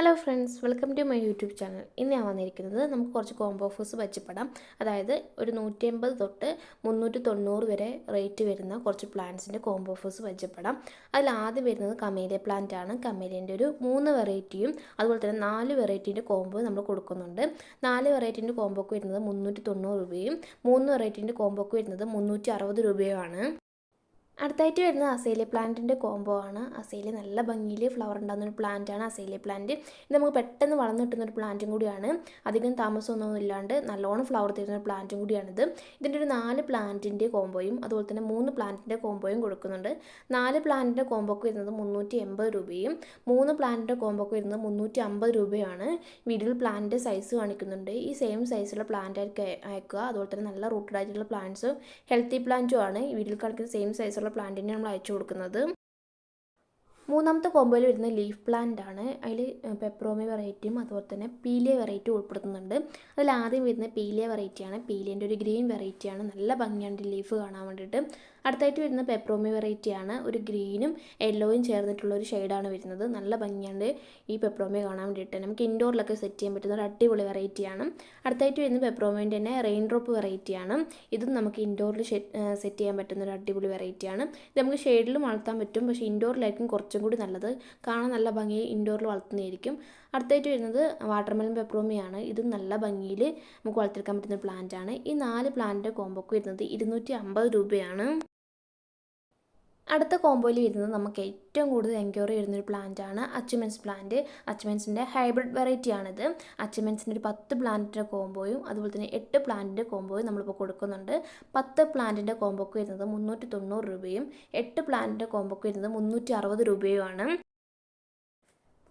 Hello friends welcome to my YouTube channel ഇന്ന് ഞാൻ വന്നിരിക്കുന്നത് നമുക്ക് കുറച്ച് കോംബോ ഓഫേഴ്സ് വെച്ചപ്പെടാം അതായത് ഒരു നൂറ്റി എൺപത് തൊട്ട് മുന്നൂറ്റി തൊണ്ണൂറ് വരെ റേറ്റ് വരുന്ന കുറച്ച് പ്ലാന്റ്സിന്റെ കോംബോ ഓഫേഴ്സ് വെച്ചപ്പെടാം അതിൽ ആദ്യം വരുന്നത് കമേലിയ പ്ലാന്റ് ആണ്. കമേലിയന്റെ ഒരു മൂന്ന് വെറൈറ്റിയും അതുപോലെ തന്നെ നാല് വെറൈറ്റീന്റെ കോംബോ നമ്മൾ കൊടുക്കുന്നുണ്ട്. നാല് വെറൈറ്റീന്റെ കോംബോക്ക് വരുന്നത് മുന്നൂറ്റി തൊണ്ണൂറ് രൂപയും മൂന്ന് വെറൈറ്റീന്റെ കോംബോക്ക് വരുന്നത് മുന്നൂറ്റി അറുപത് രൂപയുമാണ്. അടുത്തായിട്ട് വരുന്നത് അസേലിയ പ്ലാന്റിന്റെ കോംബോ ആണ്. അസേലിയ നല്ല ഭംഗിയിൽ ഫ്ലവർ ഉണ്ടാകുന്ന ഒരു പ്ലാന്റ് ആണ് അസേലിയ പ്ലാന്റ് ഇത് നമുക്ക് പെട്ടെന്ന് വളർന്നു കിട്ടുന്ന ഒരു പ്ലാന്റും കൂടിയാണ്. അധികം താമസമൊന്നും ഇല്ലാണ്ട് നല്ലോണം ഫ്ലവർ തരുന്ന ഒരു പ്ലാന്റും കൂടിയാണിത്. ഇതിന്റെ ഒരു നാല് പ്ലാന്റിന്റെ കോംബോയും അതുപോലെ തന്നെ മൂന്ന് പ്ലാന്റിന്റെ കോംബോയും കൊടുക്കുന്നുണ്ട്. നാല് പ്ലാന്റിന്റെ കോംബോക്ക് വരുന്നത് മുന്നൂറ്റി എൺപത് രൂപയും മൂന്ന് പ്ലാന്റിന്റെ കോംബോക്ക് വരുന്നത് മുന്നൂറ്റി അമ്പത് രൂപയാണ് വീഡിയോയിൽ പ്ലാന്റിന്റെ സൈസ് കാണിക്കുന്നുണ്ട്. ഈ സെയിം സൈസുള്ള പ്ലാന്റ് ആയിരിക്കും അയക്കുക. അതുപോലെ തന്നെ നല്ല റൂട്ടഡ് ആയിട്ടുള്ള പ്ലാന്റ്സും ഹെൽത്തി പ്ലാന്റും ആണ്. വീഡിയോയിൽ കാണിക്കുന്ന സെയിം സൈസുള്ള പ്ലാന്റിനെ നമ്മൾ അയച്ചു കൊടുക്കുന്നത്. മൂന്നാമത്തെ കോമ്പോയിൽ വരുന്ന ലീഫ് പ്ലാന്റ് ആണ്. അതിൽ പെപ്രോമി വെറൈറ്റിയും അതുപോലെ തന്നെ പീലിയ വെറൈറ്റി ഉൾപ്പെടുത്തുന്നുണ്ട്. അതിൽ ആദ്യം വരുന്ന പീലിയ വെറൈറ്റിയാണ്. പീലിയന്റെ ഒരു ഗ്രീൻ വെറൈറ്റിയാണ്. നല്ല ഭംഗിയാണ് ലീഫ് കാണാൻ വേണ്ടിയിട്ട്. അടുത്തായിട്ട് വരുന്ന പെപ്രോമി വെറൈറ്റിയാണ് ഒരു ഗ്രീനും യെല്ലോയും ചേർന്നിട്ടുള്ള ഒരു ഷെയ്ഡാണ് വരുന്നത്. നല്ല ഭംഗിയാണ് ഈ പെപ്രോമി കാണാൻ വേണ്ടിയിട്ട്. നമുക്ക് ഇൻഡോറിലൊക്കെ സെറ്റ് ചെയ്യാൻ പറ്റുന്ന ഒരു അടിപൊളി വെറൈറ്റിയാണ് അടുത്തായിട്ട് വരുന്ന പെപ്രോമിന്റെ തന്നെ റെയിൻ ഡ്രോപ്പ് വെറൈറ്റിയാണ് ഇതും നമുക്ക് ഇൻഡോറിൽ സെറ്റ് ചെയ്യാൻ പറ്റുന്ന ഒരു അടിപൊളി വെറൈറ്റിയാണ് ഇത് നമുക്ക് ഷെയ്ഡിലും വളർത്താൻ പറ്റും. പക്ഷേ ഇൻഡോറിലായിരിക്കും കുറച്ചും കൂടി നല്ലത്. കാണാൻ നല്ല ഭംഗി ഇൻഡോറിൽ വളർത്തുന്നതായിരിക്കും. അടുത്തായിട്ട് വരുന്നത് വാട്ടർമെലൻ പെപ്രോമിയാണ് ഇതും നല്ല ഭംഗിയിൽ നമുക്ക് വളർത്തിയെടുക്കാൻ പറ്റുന്ന പ്ലാന്റ് ആണ്. ഈ നാല് പ്ലാന്റിന്റെ കോമ്പോക്ക് വരുന്നത് ഇരുന്നൂറ്റി അമ്പത് രൂപയാണ്. അടുത്ത കോമ്പോയിൽ വരുന്നത് നമുക്ക് ഏറ്റവും കൂടുതൽ എൻക്വയറി വരുന്നൊരു പ്ലാന്റ് ആണ് അച്ചുമെൻസ് പ്ലാന്റ് അച്ചുമെൻസിന്റെ ഹൈബ്രിഡ് വെറൈറ്റി ആണിത്. അച്ചുമെൻസിന്റെ ഒരു പത്ത് പ്ലാന്റിന്റെ കോമ്പോയും അതുപോലെ തന്നെ എട്ട് പ്ലാന്റിന്റെ കോമ്പോയും നമ്മളിപ്പോൾ കൊടുക്കുന്നുണ്ട്. പത്ത് പ്ലാന്റിന്റെ കോമ്പോക്ക് വരുന്നത് മുന്നൂറ്റി തൊണ്ണൂറ് രൂപയും എട്ട് പ്ലാന്റിന്റെ കോമ്പോക്ക് വരുന്നത് മുന്നൂറ്റി അറുപത് രൂപയുമാണ്.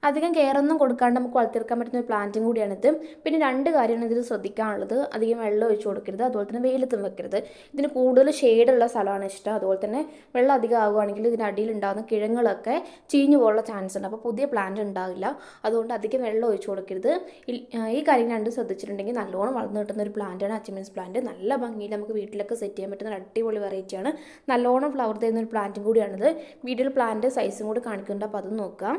അധികം കെയറൊന്നും കൊടുക്കാണ്ട് നമുക്ക് വളർത്തിയെടുക്കാൻ പറ്റുന്ന ഒരു പ്ലാന്റും കൂടിയാണിത്. പിന്നെ രണ്ട് കാര്യമാണ് ഇതിൽ ശ്രദ്ധിക്കാനുള്ളത്. അധികം വെള്ളം ഒഴിച്ചു കൊടുക്കരുത് അതുപോലെ തന്നെ വെയിലത്തും വെക്കരുത്. ഇതിന് കൂടുതൽ ഷെയ്ഡുള്ള സ്ഥലമാണ് ഇഷ്ടം. അതുപോലെ തന്നെ വെള്ളം അധികം ആകുകയാണെങ്കിൽ ഇതിന്റെ അടിയിൽ ഉണ്ടാകുന്ന കിഴങ്ങുകളൊക്കെ ചീഞ്ഞു പോകാനുള്ള ചാൻസ് ഉണ്ട്. അപ്പോൾ പുതിയ പ്ലാന്റ് ഉണ്ടാവില്ല. അതുകൊണ്ട് അധികം വെള്ളം ഒഴിച്ചു കൊടുക്കരുത്. ഈ കാര്യം രണ്ടും ശ്രദ്ധിച്ചിട്ടുണ്ടെങ്കിൽ നല്ലോണം വളർന്നു കിട്ടുന്ന ഒരു പ്ലാന്റാണ് അച്ചിമൻസ് പ്ലാന്റ് നല്ല ഭംഗിയിൽ നമുക്ക് വീട്ടിലൊക്കെ സെറ്റ് ചെയ്യാൻ പറ്റുന്ന ഒരു അടിപൊളി വെറൈറ്റിയാണ് നല്ലോണം ഫ്ലവർ തരുന്ന ഒരു പ്ലാന്റും കൂടിയാണിത്. വീട്ടിൽ പ്ലാന്റ് സൈസും കൂടി കാണിക്കുന്നുണ്ട്. അപ്പോൾ അതും നോക്കാം.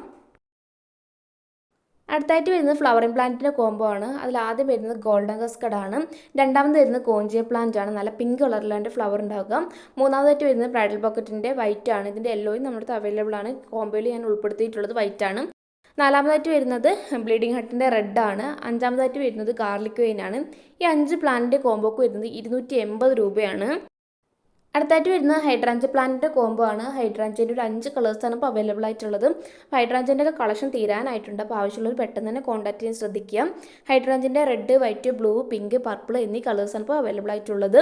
അടുത്തായിട്ട് വരുന്നത് ഫ്ലവറിംഗ് പ്ലാന്റിന്റെ കോംബോ ആണ്. അതിൽ ആദ്യം വരുന്നത് ഗോൾഡൻ കസ്കഡ് ആണ്. രണ്ടാമത് വരുന്നത് കോഞ്ചിയ പ്ലാന്റ് ആണ്. നല്ല പിങ്ക് കളറിലാണ് ഫ്ലവർ ഉണ്ടാവുക. മൂന്നാമതായിട്ട് വരുന്നത് ബ്രൈഡൽ പോക്കറ്റിന്റെ വൈറ്റ് ആണ്. ഇതിന്റെ യെല്ലോയും നമ്മുടെ അവൈലബിൾ ആണ്. കോംബോയിൽ ഞാൻ ഉൾപ്പെടുത്തിയിട്ടുള്ളത് വൈറ്റ് ആണ്. നാലാമതായിട്ട് വരുന്നത് ബ്ലീഡിംഗ് ഹട്ടിന്റെ റെഡ് ആണ്. അഞ്ചാമതായിട്ട് വരുന്നത് ഗാർലിക് വെയിൻ ആണ്. ഈ അഞ്ച് പ്ലാന്റിന്റെ കോംബോക്ക് വരുന്നത് ഇരുന്നൂറ്റി രൂപയാണ്. അടുത്തായിട്ട് വരുന്ന ഹൈഡ്രാഞ്ച് പ്ലാന്റിന്റെ കോംബോ ആണ്. ഹൈഡ്രാഞ്ചിന്റെ ഒരു അഞ്ച് കളേഴ്സാണ് ഇപ്പോൾ അവൈലബിൾ ആയിട്ടുള്ളത്. ഹൈഡ്രാഞ്ചിന്റെ ഒക്കെ കളക്ഷൻ തീരാനായിട്ടുണ്ട്. അപ്പോൾ ആവശ്യമുള്ളവർ പെട്ടെന്ന് തന്നെ കോൺടാക്ട് ചെയ്യാൻ ശ്രദ്ധിക്കുക. ഹൈഡ്രാഞ്ചിന്റെ red white blue pink purple എന്നീ കളേഴ്സാണ് ഇപ്പോൾ അവൈലബിൾ ആയിട്ടുള്ളത്.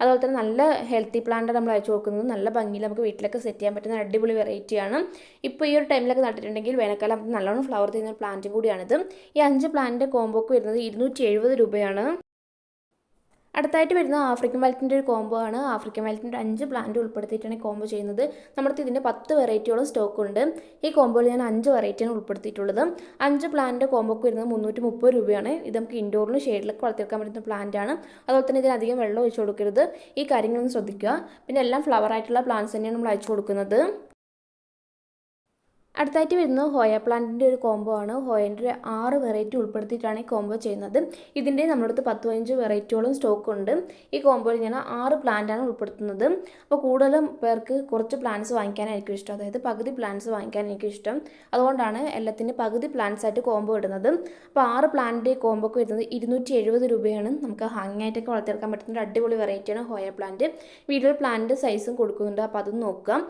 അതുപോലെ തന്നെ നല്ല ഹെൽത്തി പ്ലാന്റ് നമ്മൾ അയച്ചു കൊടുക്കുന്നത്. നല്ല ഭംഗിയിൽ നമുക്ക് വീട്ടിലൊക്കെ സെറ്റ് ചെയ്യാൻ പറ്റുന്ന അടിപൊളി വെറൈറ്റിയാണ് ഇപ്പോൾ ഈ ഒരു ടൈമിലൊക്കെ നട്ടിട്ടുണ്ടെങ്കിൽ വേനൽക്കാലം നല്ലോണം ഫ്ലവർ ചെയ്യുന്ന പ്ലാന്റ് കൂടിയാണിത്. ഈ അഞ്ച് പ്ലാന്റിന്റെ കോംബോക്ക് വരുന്നത് ഇരുന്നൂറ്റി രൂപയാണ്. അടുത്തായിട്ട് വരുന്ന ആഫ്രിക്കൻ വെൽറ്റിന്റെ ഒരു കോംബോ ആണ്. ആഫ്രിക്കൻ വെൽറ്റിന്റെ അഞ്ച് പ്ലാന്റ് ഉൾപ്പെടുത്തിയിട്ടാണ് കോംബോ ചെയ്യുന്നത്. നമ്മുടെ ഇതിന്റെ പത്ത് വെറൈറ്റിയോളം സ്റ്റോക്ക് ഉണ്ട്. ഈ കോംബോയിൽ ഞാൻ അഞ്ച് വെറൈറ്റിയാണ് ഉൾപ്പെടുത്തിയിട്ടുള്ളത്. അഞ്ച് പ്ലാന്റിന്റെ കോംബോക്ക് വരുന്നത് മുന്നൂറ്റി മുപ്പത് രൂപയാണ്. ഇത് നമുക്ക് ഇൻഡോറിലും ഷെയ്ഡിലൊക്കെ വളർത്തിയെടുക്കാൻ പറ്റുന്ന പ്ലാന്റ് ആണ്. അതുപോലെ തന്നെ ഇതിന് അധികം വെള്ളം ഒഴിച്ചു കൊടുക്കരുത്. ഈ കാര്യങ്ങളൊന്നും ശ്രദ്ധിക്കുക. പിന്നെ എല്ലാം ഫ്ലവർ ആയിട്ടുള്ള പ്ലാന്റ്സ് തന്നെയാണ് നമ്മൾ അയച്ചു കൊടുക്കുന്നത്. അടുത്തായിട്ട് വരുന്നത് ഹോയ പ്ലാന്റിന്റെ ഒരു കോംബോ ആണ്. ഹോയന്റെ ഒരു ആറ് വെറൈറ്റി ഉൾപ്പെടുത്തിയിട്ടാണ് ഈ കോംബോ ചെയ്യുന്നത്. ഇതിന്റെ നമ്മുടെ അടുത്ത് പത്ത് പതിനഞ്ച് വെറൈറ്റിയോളം സ്റ്റോക്ക് ഉണ്ട്. ഈ കോംബോയിൽ ഞാൻ ആറ് പ്ലാന്റാണ് ഉൾപ്പെടുത്തുന്നത്. അപ്പോൾ കൂടുതലും പേർക്ക് കുറച്ച് പ്ലാന്റ്സ് വാങ്ങിക്കാനായിരിക്കും ഇഷ്ടം. അതായത് പകുതി പ്ലാന്റ്സ് വാങ്ങിക്കാൻ എനിക്ക് ഇഷ്ടം. അതുകൊണ്ടാണ് എല്ലാത്തിന്റെ പകുതി പ്ലാന്റ്സ് ആയിട്ട് കോംബോ ഇടുന്നത്. അപ്പോൾ ആറ് പ്ലാന്റിന്റെ കോംബോക്ക് വരുന്നത് ഇരുന്നൂറ്റി എഴുപത് രൂപയാണ്. നമുക്ക് ഹാങ് ആയിട്ടൊക്കെ വളർത്തിയെടുക്കാൻ പറ്റുന്ന ഒരു അടിപൊളി വെറൈറ്റിയാണ് ഹോയ പ്ലാന്റ് വീട്ടിൽ പ്ലാന്റ് സൈസും കൊടുക്കുന്നുണ്ട്. അപ്പോൾ അതും നോക്കാം.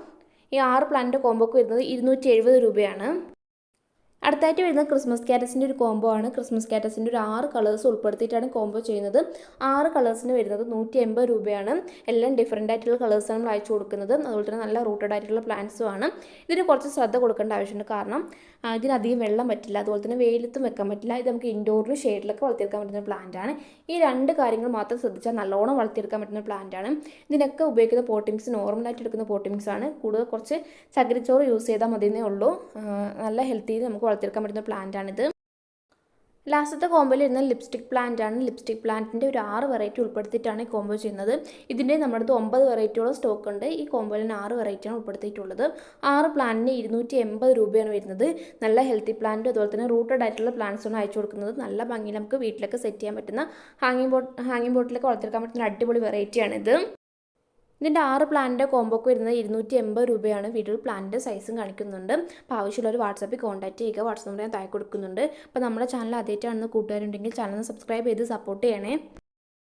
ഈ ആറ് പ്ലാന്റിന്റെ കോമ്പോക്ക് വരുന്നത് ഇരുന്നൂറ്റി രൂപയാണ്. അടുത്തായിട്ട് വരുന്ന ക്രിസ്മസ് കാറ്റസിന്റെ ഒരു കോംബോ ആണ്. ക്രിസ്മസ് കാറ്റസിന്റെ ഒരു ആറ് കളേഴ്സ് ഉൾപ്പെടുത്തിയിട്ടാണ് കോംബോ ചെയ്യുന്നത്. ആറ് കളേഴ്സിന് വരുന്നത് നൂറ്റി എൺപത് രൂപയാണ്. എല്ലാം ഡിഫറെന്റ് ആയിട്ടുള്ള കളേഴ്സാണ് നമ്മൾ അയച്ചു കൊടുക്കുന്നത്. അതുപോലെ തന്നെ നല്ല റൂട്ടഡ് ആയിട്ടുള്ള പ്ലാന്റ്സും ആണ്. ഇതിന് കുറച്ച് ശ്രദ്ധ കൊടുക്കേണ്ട ആവശ്യമുണ്ട്. കാരണം ഇതിനധികം വെള്ളം പറ്റില്ല. അതുപോലെ തന്നെ വെയിലത്തും വെക്കാൻ പറ്റില്ല. ഇത് നമുക്ക് ഇൻഡോറിലും ഷെയ്ഡിലൊക്കെ വളർത്തിയെടുക്കാൻ പറ്റുന്ന പ്ലാന്റ് ആണ്. ഈ രണ്ട് കാര്യങ്ങൾ മാത്രം ശ്രദ്ധിച്ചാൽ നല്ലോണം വളർത്തിയെടുക്കാൻ പറ്റുന്ന പ്ലാന്റ് ആണ്. ഇതിനൊക്കെ ഉപയോഗിക്കുന്ന പോട്ടിങ്സ് നോർമലായിട്ട് എടുക്കുന്ന പോട്ടിങ്സ് ആണ്. കൂടുതൽ കുറച്ച് ചകിരിച്ചോറ് യൂസ് ചെയ്താൽ മതിയെന്നേ ഉള്ളൂ. നല്ല ഹെൽത്തിയിൽ നമുക്ക് വളർത്തിയെടുക്കാൻ പറ്റുന്ന പ്ലാന്റ് ആണിത് ലാസ്റ്റത്തെ കോമ്പോയിൽ ഇരുന്ന ലിപ്സ്റ്റിക് പ്ലാന്റ് ആണ് ലിപ്സ്റ്റിക് പ്ലാന്റിന്റെ ഒരു ആറ് വെറൈറ്റി ഉൾപ്പെടുത്തിയിട്ടാണ് ഈ കോമ്പോ ചെയ്യുന്നത്. ഇതിന്റെ നമ്മുടെ അടുത്ത് ഒമ്പത് വെറൈറ്റിയോളം സ്റ്റോക്ക് ഉണ്ട്. ഈ കോമ്പോയിൽ ആറ് വെറൈറ്റിയാണ് ഉൾപ്പെടുത്തിയിട്ടുള്ളത്. ആറ് പ്ലാന്റിന് ഇരുന്നൂറ്റി എൺപത് രൂപയാണ് വരുന്നത്. നല്ല ഹെൽത്തി പ്ലാന്റും അതുപോലെ തന്നെ റൂട്ടഡ് ആയിട്ടുള്ള പ്ലാന്റ്സ് ആണ് അയച്ചു കൊടുക്കുന്നത്. നല്ല ഭംഗി നമുക്ക് വീട്ടിലൊക്കെ സെറ്റ് ചെയ്യാൻ പറ്റുന്ന ഹാങ്ങിങ് ബോട്ട് ഹാങ്ങിങ് ബോട്ടിലൊക്കെ വളർത്തിയെടുക്കാൻ പറ്റുന്ന അടിപൊളി വെറൈറ്റിയാണിത് ഇതിന്റെ ആറ് പ്ലാനിന്റെ കോമ്പോക്ക് വരുന്നത് ഇരുന്നൂറ്റി എൺപത് രൂപയാണ്. വീഡിയോയിൽ പ്ലാനിന്റെ സൈസും കാണിക്കുന്നുണ്ട്. അപ്പോൾ ആവശ്യമുള്ളവർ വാട്സാപ്പിൽ കോൺടാക്റ്റ് ചെയ്യുക. വാട്സാപ്പ് നമ്പർ ഞാൻ താഴെ കൊടുക്കുന്നുണ്ട്. അപ്പോൾ നമ്മുടെ ചാനൽ ആദ്യമായിട്ടാണെന്ന് കൂട്ടുകാരുണ്ടെങ്കിൽ ചാനൽ സബ്സ്ക്രൈബ് ചെയ്ത് സപ്പോർട്ട് ചെയ്യണേ.